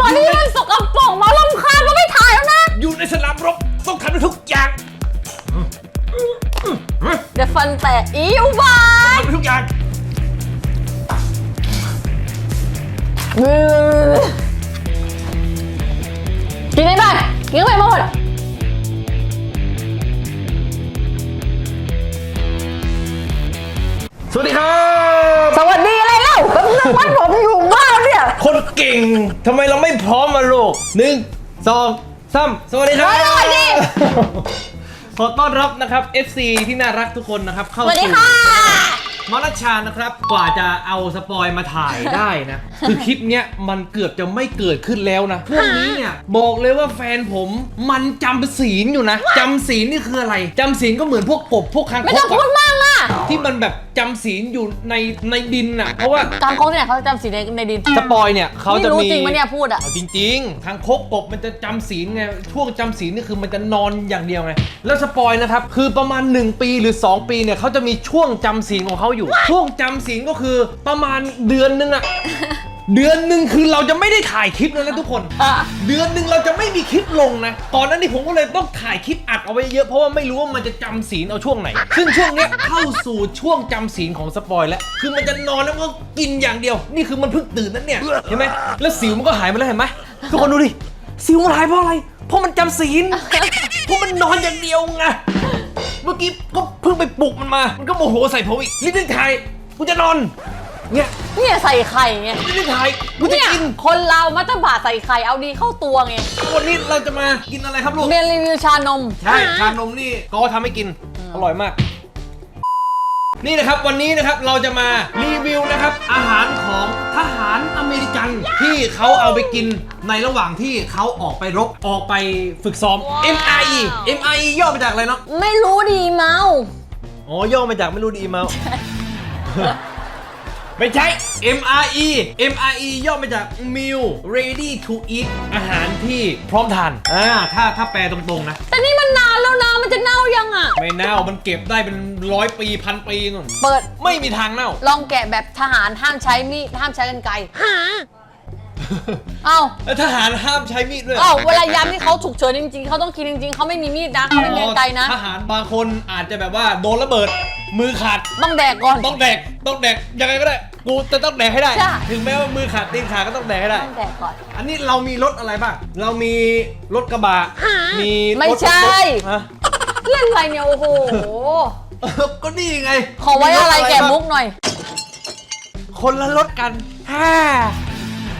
ตอนนี้มันสกปรกมาลำคาญก็ไม่ถ่ายแล้วนะ อยู่ในสนามรบต้องทำได้ทุกอย่างเดี๋ยวฟันแตกอีอุบายทำได้ทุกอย่างกินได้ป่ะกินเข้าไปหมดสวัสดีครับ สวัสดีอะไรเล่าแป๊บนึงว่าผมอยู่บ้านเนี่ย คนเก่งทำไมเราไม่พร้อมมาลูกหนึ่งสองสามสวัสดีครับสวัสดี ขอต้อนรับนะครับ FC ที่น่ารักทุกคนนะครับ เข้าสวัสดีสู่ค่ะมอนัชชานะครับ กว่าจะเอาสปอยมาถ่ายได้นะ คือคลิปเนี้ยมันเกือบจะไม่เกิดขึ้นแล้วนะพวกนี้เนี่ยบอกเลยว่าแฟนผมมันจำศีลอยู่นะจำศีลนี่คืออะไรจำศีลก็เหมือนพวกกบพวกคางคไม่กต้องพูดอะ มากล่ะ ที่มันแบบจำศีลอยู่ในในดินอะ เพราะว่ากางคงที่ไหนเขาจะจำสีในในดินสปอยเนี่ยเขาไม่จะรู้มี จริงปะเนี่ยพูดอะาจริงๆ ทางคกกบมันจะจำศีลไง ช่วงจำศีลนี่คือมันจะนอนอย่างเดียวไง แล้วสปอยนะครับ คือประมาณ 1 ปีหรือ 2 ปีเนี่ยเขาจะมีช่วงจำศีลของเขาอยู่ ช่วงจำศีลก็คือประมาณเดือนนึงอะ เดือนหนึ่งคือเราจะไม่ได้ถ่ายคลิปเลยนะทุกคนอะเดือนหนึ่งเราจะไม่มีคลิปลงนะ ตอนนั้นนี่ผมก็เลยต้องถ่ายคลิปอัดเอาไว้เยอะเพราะว่าไม่รู้ว่ามันจะจำศีลเอาช่วงไหน ซึ่งช่วงเนี้ยเข้าสู่ช่วงจำศีลของสปอยแล้วคือมันจะนอนแล้วก็กินอย่างเดียว นี่คือมันเพิ่งตื่นนั่นเนี่ยเห็นไหมแล้วสิวมันก็หายไปแล้วเห็นไหมทุกคนดูดิสิวมันหายเพราะอะไร เพราะมันจำศีลเพราะมันนอนอย่างเดียวไง เมื่อกี้ก็เพิ่งไปปลุกมันมา มันก็โมโหใส่ผมอีกรีบๆถ่ายกูจะนอน เนี่ยเนี่ยใส่ไข่ไงรีบๆถ่ายกูจะเนี่ยกินคนเรามัตตบาใส่ไข่เอาดีเข้าตัวไงวันนี้เราจะมากินอะไรครับลูก เรียนรีวิวชานม ใช่ ชานมนี่ก็ทำให้กิน อร่อยมาก นี่นะครับวันนี้นะครับเราจะมารีวิวนะครับ อาหารของทหารอเมริกันที่เขาเอาไปกินในระหว่างที่เขาออกไปรบออกไปฝึกซ้อม MIE MIE ย่อมาจากอะไรเนาะไม่รู้ดีเมา อ๋อย่อมาจากไม่รู้ดีเมา ไม่ใช่ MRE MRE ย่อมาจาก meal ready to eat อาหารที่พร้อมทานอ่าถ้าถ้าแปลตรงๆนะ แต่นี่มันนานแล้วนะมันจะเน่ายังอะ ไม่เน่ามันเก็บได้เป็นร้อยปีพันปีนู่นเปิดไม่มีทางเน่า ลองแกะแบบทหารห้ามใช้มีดห้ามใช้กันไกรเอ้าแล้วทหารห้ามใช้มีดด้วยหรเอ้าเวลายามที่เขาฉุกเฉินจริงๆเขาต้องกินจริงๆเขาไม่มีมีดนะเขาไม่มีกันไกรนะ ทหารบางคนอาจจะแบบว่าโดนระเบิดมือขาด ต้องแดกก่อน ต้องแดก ต้องแดก ยังไงก็ได้ กูจะต้องแดกให้ได้ ใช่ ถึงแม้ว่ามือขาดตีนขาดก็ต้องแดกให้ได้ต้องแดกก่อน อันนี้เรามีรถอะไรบ้าง เรามีรถกระบะ มีไม่รถใช่ ฮะเล่นอะไรเนี่ยโอ้โหก็นี่ไงขอไว้อะไรแกะมุกบ้างหน่อย คนละรถกันฮ่า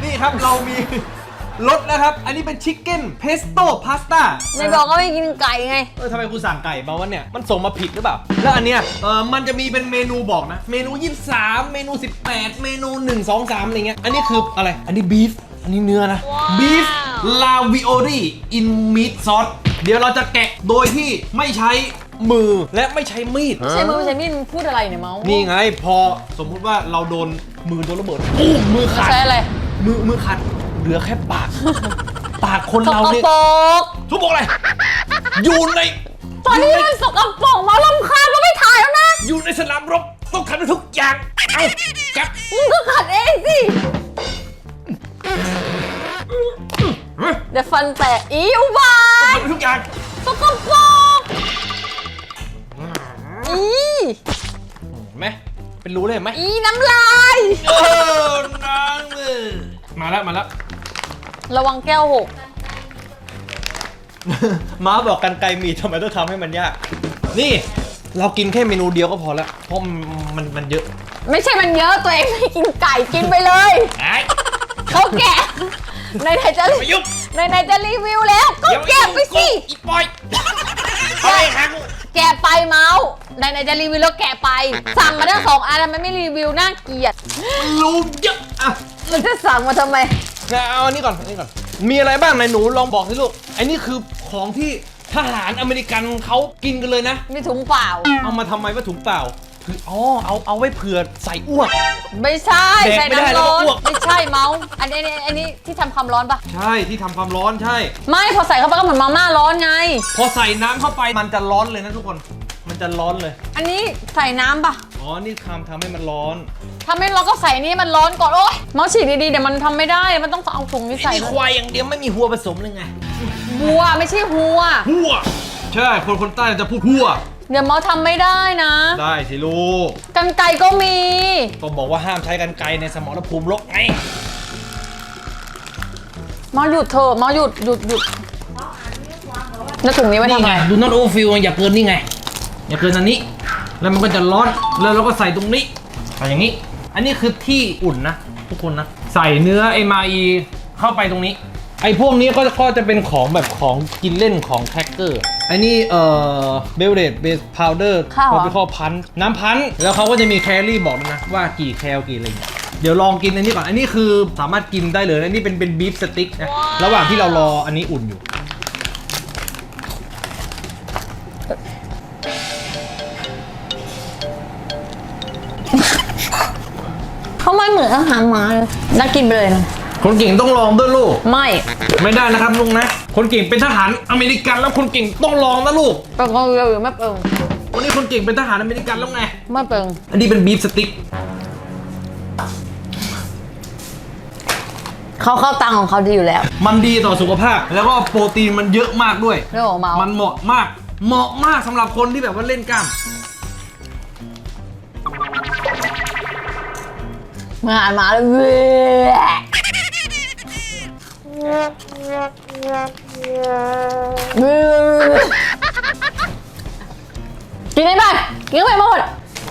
นี่ครับเรามี รถนะครับ อันนี้เป็นชิคเก้นเพสโต้พาสต้าในบอกก็ไม่กินไก่ไง เออทำไมกูสั่งไก่มาวะเนี่ย มันส่งมาผิดหรือเปล่า แล้วอันเนี้ย เออมันจะมีเป็นเมนูบอกนะ เมนู 23 เมนู 18 เมนู 1 2 3อะไรเงี้ย อันนี้คืออะไร อันนี้บีฟ อันนี้เนื้อนะ บีฟลาวิโอรีอินมิดซอส เดี๋ยวเราจะแกะโดยที่ไม่ใช้มือและไม่ใช้มีด ใช้มือไม่ใช้มีดมึงพูดอะไรเนี่ยเมาส์นี่ไง พอสมมุติว่าเราโดนมือโดนระเบิดอู้มมือขาด ใช้อะไร มือมือขาด เหลือแค่ปาก ปากคนสเรากเนี่ยปรกทุกบอกอะไร อยู่ใน ตอนนี้มันสกปรกมาลำคาญก็ไม่ถ่ายแล้วนะอยู่ในสนามรบต้องทำได้ทุกอย่าง เอากลับมึงก็ขัดเองสิเดี๋ยวฟันแตกอีอุบายทำได้ทุกอย่าง สกปรกอีเห็นไหมเป็นรู้เลยเห็นไหมอีน้ำลาย เออน้างมือมาแล้วมาแล้ว ระวังแก้วหก ม้าบอกกันไกลมีทำไมต้องทำให้มันยาก นี่เรากินแค่เมนูเดียวก็พอแล้วเพราะมันมันมันเยอะไม่ใช่มันเยอะตัวเองไม่กินไก่กินไปเลยไอ้เขาแกะในไหนๆจะมายุบในไหนๆจะรีวิวแล้ว ก็เดี๋ยวแกะไปสิอีปอยเอาไปหากูแกะไปเมาส์ในไหนๆจะรีวิวแล้วแกะไป สั่งมาทั้งสองอันทำไมไม่รีวิวน่าเกลียดรู้เยอะอะมันจะสั่งมาทำไม เอาอันนี้ก่อนอันนี้ก่อน มีอะไรบ้างไหนหนูลองบอกสิลูกไอ้นี่คือของที่ทหารอเมริกันเขากินกันเลยนะ มีถุงเปล่า เอามาทำไมว่าถุงเปล่าคืออ๋อเอาเอาไว้เผื่อใส่อ้วก ไม่ใช่แดกใส่ไม่ได้น้ำแล้วร้ก็อนอ้วก ไม่ใช่เมาส์อันนี้อันนี้อันนี้ที่ทำความร้อนปะใช่ที่ทำความร้อนใช่ ไม่พอใส่เข้าไปก็เหมือนมาม่าร้อนไง พอใส่น้ำเข้าไปมันจะร้อนเลยนะทุกคน มันจะร้อนเลย อันนี้ใส่น้ำปะอ๋อ นี่ทำทำให้มันร้อนถ้าไม่เราก็ใส่นี่มันร้อนก่อนโอ๊ยเมาส์ฉีดดีๆเดี๋ยวมันทำไม่ได้ มันต้องเอาถุงนี้ใส่ไอ้ควายอย่างเดียวไม่มีหัวผสมเลยไง หัวไม่ใช่หัว หัว ใช่ คนคนใต้จะพูดหัว เดี๋ยวเมาส์ทำไม่ได้นะได้สิลูก กันไกรก็มี ก็บอกว่าห้ามใช้กันไกรในสมรภูมิรบไง เมาส์หยุดเถอะเมาส์หยุดหยุดหยุดแล้วถุงนี้ไว้นี่ทำไง ไง ดูนอตโอฟิลอย่าเกินนี่ไง อย่าเกินอันนี้ แล้วมันก็จะร้อนแล้วเราก็ใส่ตรงนี้ใส่อย่างนี้ อันนี้คือที่อุ่นนะ ทุกคนนะ ใส่เนื้อ MRE เข้าไปตรงนี้ ไอ้พวกนี้ก็ก็จะเป็นของแบบของกินเล่นของแครกเกอร์ไอ้นี่เอ่อเบลเดดเบสพาวเดอร์ข้าวเหรอไปข้อพันธุ์น้ำพันธุ์แล้วเขาก็จะมีแคลอรี่บอกด้วยนะว่ากี่แคลกี่อะไรอย่างเงี้ยเดี๋ยวลองกินอันนี้ก่อน อันนี้คือสามารถกินได้เลยอันนี้เป็นเป็นบีฟสติ๊กนะระหว่างที่เรารออันนี้อุ่นอยู่ เขาไม่เหมือนอาหารหมาเลยน่ากินไปเลยนะคนเก่งต้องลองด้วยลูก ไม่ไม่ได้นะครับลุงนะ คนเก่งเป็นทหารอเมริกันแล้วคนเก่งต้องลองนะลูกเปิงก็เร็วไม่เปิงวันนี้คนเก่งเป็นทหารอเมริกันแล้วไงไม่เปิงอันนี้เป็นบีฟสติ๊กเขาเข้าตังของเขาดีอยู่แล้ว มันดีต่อสุขภาพ แล้วก็โปรตีนมันเยอะมากด้วยเรื่องของเมาส์มันเหมาะมาก เหมาะมากสำหรับคนที่แบบว่าเล่นกล้าม มื่อนอาหารหมาเลยเว้ยเว้ยกินได้ปะกินเข้าไปหมด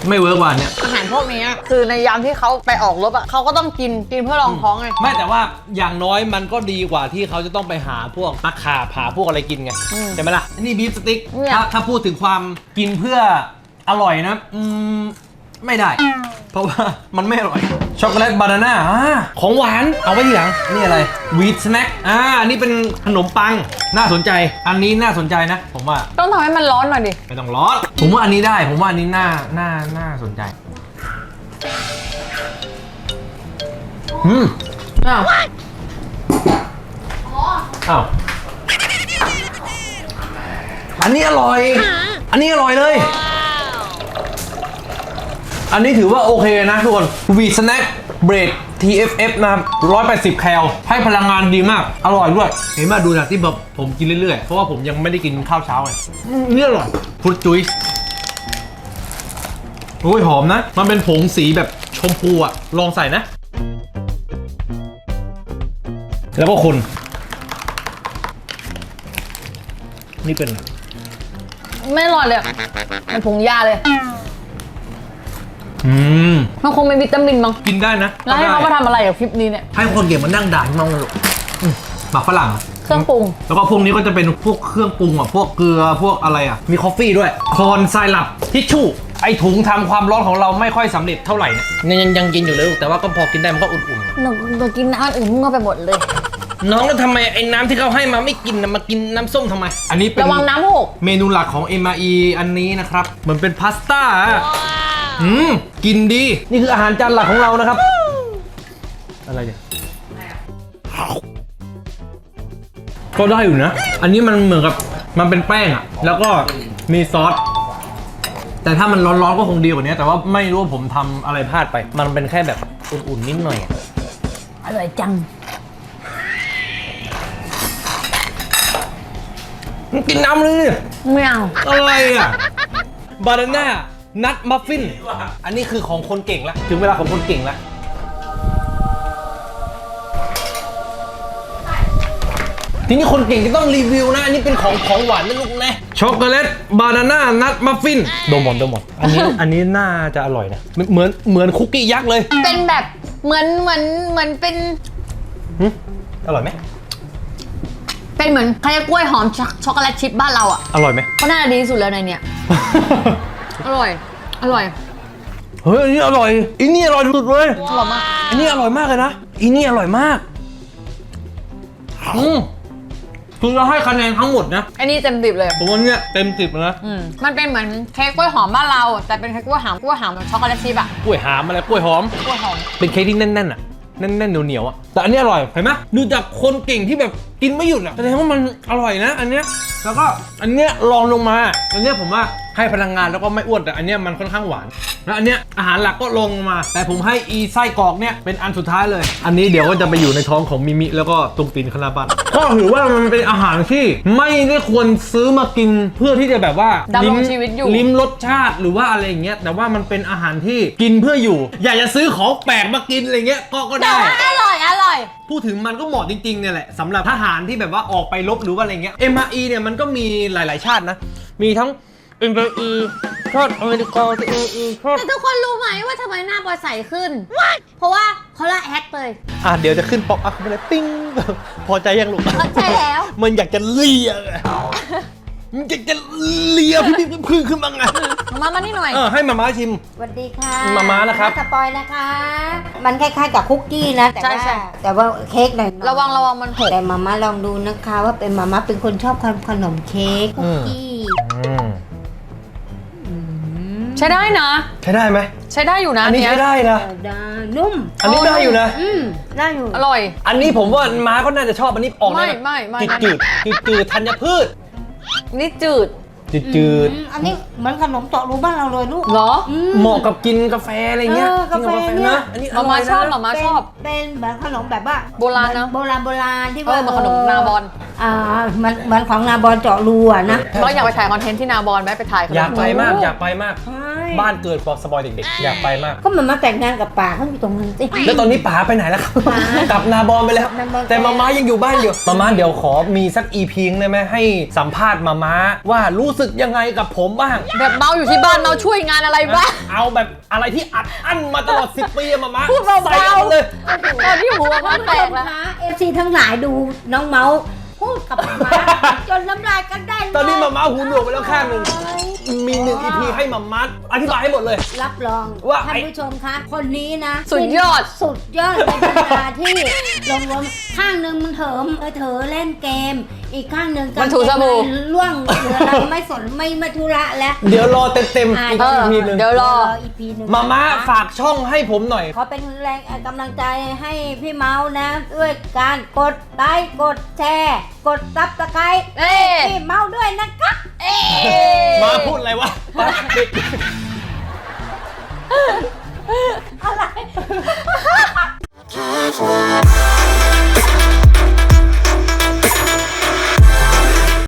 ไม่เวิร์กว่าเนี่ย อาหารพวกนี้คือในยามที่เขาไปออกรบอะเขาก็ต้องกินกินเพื่อรองท้องไง ไม่แต่ว่าอย่างน้อยมันก็ดีกว่าที่เขาจะต้องไปหาพวกตะขาบหาพวกอะไรกินไงอืมใช่ไหมล่ะอันนี่บีฟสติ๊กเนี่ย ถ้าถ้าพูดถึงความกินเพื่ออร่อยนะ อืม ไม่ได้ เพราะว่ามันไม่อร่อย ช็อกโกแลตบานาน่าอ่าของหวานเอาไว้ทีหลัง นี่อะไรวีทสแน็คอ่าอันนี้เป็นขนมปังน่าสนใจ อันนี้น่าสนใจนะ ผมว่า ต้องทำให้มันร้อนหน่อยดิ ไม่ต้องร้อน ผมว่าอันนี้ได้ ผมว่าอันนี้น่า น่า น่าสนใจ อืมอ้าวอ้าว อันนี้อร่อย อันนี้อร่อยเลย อันนี้ถือว่าโอเคนะทุกคนวีสแน็คเบรด TFF นะครับ180 แคล ให้พลังงานดีมาก อร่อยด้วย เห็นไหมดูจากที่แบบผมกินเรื่อยๆ เพราะว่าผมยังไม่ได้กินข้าวเช้าไงอืมนี่อร่อยฟรุตจุยส์โอ้ยหอมนะ มันเป็นผงสีแบบชมพูอะลองใส่นะ แล้วก็คน นี่เป็นอะไรไม่อร่อยเลยอะมันผงยาเลย อืมมันคงเป็นวิตามินมั้งกินได้นะแล้วให้เขามาทำอะไรกับคลิปนี้เนี่ยให้คนเก่งมานั่งด่าพี่น้องเลยลูกอืมหมักฝรั่งอะเครื่องปรุง แล้วก็พวกนี้ก็จะเป็นพวกเครื่องปรุงอะพวกเกลือพวกอะไรอะ มีคอฟฟี่ด้วยคอนไซรัปทิชชู่ไอถุงทำความร้อนของเราไม่ค่อยสำเร็จเท่าไหร่เนี่ยยังยังยังกินอยู่เลยลูกแต่ว่าก็พอกินได้มันก็อุ่นหนูหนูกินน้ำอื่นมั่วไปหมดเลยๆน้องแล้วทำไมไอ้น้ำที่เขาให้มาไม่กินนะมากินน้ำส้มทำไม อันนี้เป็นระวังน้ำหกเมนูหลักของ m อ e อันนี้นะครับเหมือนเป็นพาสต้า อะอืมกินดี นี่คืออาหารจานหลักของเรานะครับ อะไรเนี่ยก็ได้อยู่นะ อันนี้มันเหมือนกับมันเป็นแป้งอะแล้วก็มีซอส แต่ถ้ามันร้อนๆก็คงดีกว่านี้ แต่ว่าไม่รู้ว่าผมทำอะไรพลาดไป มันเป็นแค่แบบอุ่นๆนิดหน่อยอะอร่อยจัง มันกินน้ำเลยดิไม่เอา อะไรอะ บานาน่า นัทมัฟฟิน อันนี้คือของคนเก่งละ ถึงเวลาของคนเก่งละ ทีนี้คนเก่งจะต้องรีวิวนะ อันนี้เป็นของของหวานนะลูกนะช็อกโกแลตบานาน่านัทมัฟฟินดมหมดดมหมดอันนี้อันนี้น่าจะอร่อยนะ เหมือนเหมือนคุกกี้ยักษ์เลย เป็นแบบเหมือนเหมือนเหมือนเป็นหึอร่อยไหมเป็นเหมือนคล้ายๆกล้วยหอมช็อกช็อกโกแลตชิพบ้านเราอะ อร่อยไหม ก็น่าจะดีที่สุดแล้วในเนี้ย อร่อย อร่อย เฮ้ยอันนี้อร่อยอันนี้อร่อยสุดเลย อร่อยมาก อันนี้อร่อยมากเลยนะอันนี้อร่อยมากอืมคือเราให้คะแนนทั้งหมดนะอันนี้เต็มสิบเลย ผมว่าเนี่ยเต็มสิบนะอืมมันเป็นเหมือนเค้กกล้วยหอมบ้านเรา แต่เป็นเค้กกล้วยหอมกล้วยหอมแบบช็อกโกแลตชิพอะกล้วยหามอะไรกล้วยหอม กล้วยหอม เป็นเค้กที่แน่นๆอะแน่นๆเหนียวๆอะแต่อันนี้อร่อยเห็นไหมดูจากคนเก่งที่แบบ กินไม่หยุดอะแสดงว่ามันอร่อยนะ อันเนี้ยแล้วก็อันเนี้ยลองลงมา อันเนี้ยผมว่าให้พลังงานแล้วก็ไม่อ้วนแต่อันเนี้ยมันค่อนข้างหวานแล้วอันเนี้ยอาหารหลักก็ลงมา แต่ผมให้อีไส้กรอกเนี่ยเป็นอันสุดท้ายเลย อันนี้เดี๋ยวก็จะไปอยู่ในท้องของมิมิแล้วก็ตุงตีนคาราบันก็ถือว่ามันเป็นอาหารที่ไม่ได้ควรซื้อมากินเพื่อที่จะแบบว่าดำรงลิ้มชีวิตอยู่ ลิ้มรสชาติหรือว่าอะไรอย่างเงี้ยแต่ว่ามันเป็นอาหารที่กินเพื่ออยู่ อยากจะซื้อของแปลกมากินอะไรเงี้ยก็ก็แต่ได้ว่าอร่อยอร่อย พูดถึงมันก็เหมาะจริงๆเนี่ยแหละสำหรับทหารที่แบบว่าออกไปรบหรือว่าอะไรเงี้ย MRE เนี่ยมันก็มีหลายๆชาตินะ มีทั้ง MRE ชาติอเมริกา MRE ชาติ แต่ทุกคนรู้ไหมว่าทำไมหน้าบอยใสขึ้น เพราะว่าเขาละแอคเลยอะเดี๋ยวจะขึ้นป๊อปอัพไปเลยปิ้ง พอใจยังลูกใช่แล้ว มันอยากจะเลีย มันอยากจะเลียพี่พี่พึ่งขึ้นมาไงมามานี่หน่อยเออให้มาม่าชิม สวัสดีค่ะมาม่านะครับ สปอยนะคะ มันคล้ายๆกับคุกกี้นะ แต่ใช่ว่าใช่ แต่ว่าเค้กหน่อยๆระวังระวังมันหกแต่มาม่าลองดูนะคะ ว่าเป็นมาม่าเป็นคนชอบขนมเค้กคุกกี้อืมอืมใช้ได้นะ ใช้ได้ไหมใช้ได้อยู่นะอันนี้เยใช้ได้นะเออได้นุ่ม อันนี้ได้อยู่นะ อืมได้อยู่อร่อย อันนี้ผมว่าม้าก็น่าจะชอบอันนี้ออกไม่แนวไม่ไม่จืดจืดจืดจืดๆธัญพืช นี่จืด จืดจืดอืมอันนี้เหมือนขนมเจาะรูบ้านเราเลยลูกเหรออืเหมาะกับกินกาแฟอะไรเงี้ยเออกินกับกาแฟกาแฟเนี่ย นะอันนี้อมาร่มาอยชอบนะมามาชอบ เป็นเป็นเหมือนขนมแบบว่าโบราณนะ โบราณโบราณที่เอว่าอเหมือนขนมนาบอลอ่ามันเหมือนของนาบอลเจาะรูอะนะเราอยากไปถ่ายคอนเทนต์ที่นาบอลไหมไปถ่ายขนมอยากไปมากอยากไปมากใช่บ้านเกิดของสปอยเด็กๆ อยากไปมาก ก็มันมาแต่งงานกับป่าเขาอยู่ตรงนั้นสิ แล้วตอนนี้ป๋าไปไหนแล้วครับ ป๋ากลับนาบอลไปแล้ว นาบอลแต่มาม้ายังอยู่บ้านอยู่ มาม้าเดี๋ยวขอมีสักอีพีงได้ไหมให้สัมภาษณ์มาม้าว่ารู้สึกยังไงกับผมบ้าง แบบเมาอยู่ที่บ้านเมาช่วยงานอะไรบ้าง เอาแบบอะไรที่อัดอั้นมาตลอด 10 ปีอะมาม้าพูดเบาๆ ใส่ออกมาเลย ตอนที่หัวมันแตกแล้ว เอฟซีทั้งหลายดูน้องเมาส์พูดกับหมาจนน้ำลายกันได้ตอนนี้มาม้าหูหนวกไปแล้วข้างหนึ่งมีหนึ่งอีพีให้มาม้าอธิบายให้หมดเลย รับรองว่าท่านไอ้ ผู้ชมคะ คนนี้นะสุดยอด สุดยอดเป็นบรรดาที่ลงรวมข้างหนึ่งมันเถิมเออเถอเล่นเกม อีกข้างหนึ่งมันถูสบู่กางเกงในล่วงเหลือเราไม่สนไม่ไม่ธุระแล้ว เดี๋ยวรอเต็มๆอ่าอีกเอออีพีหนึ่งเดี๋ยวรอ อีพีหนึ่งมาม้านะคะ ฝากช่องให้ผมหน่อย ขอเป็นแรงเอ่อกำลังใจให้พี่เมาส์นะ ด้วยการกดไลค์กดแชร์ กดซับสไครต์เอ๊ะพี่เมาส์ด้วยนะคะเอ๊ะมาพูดอะไรวะมาปิดอะไร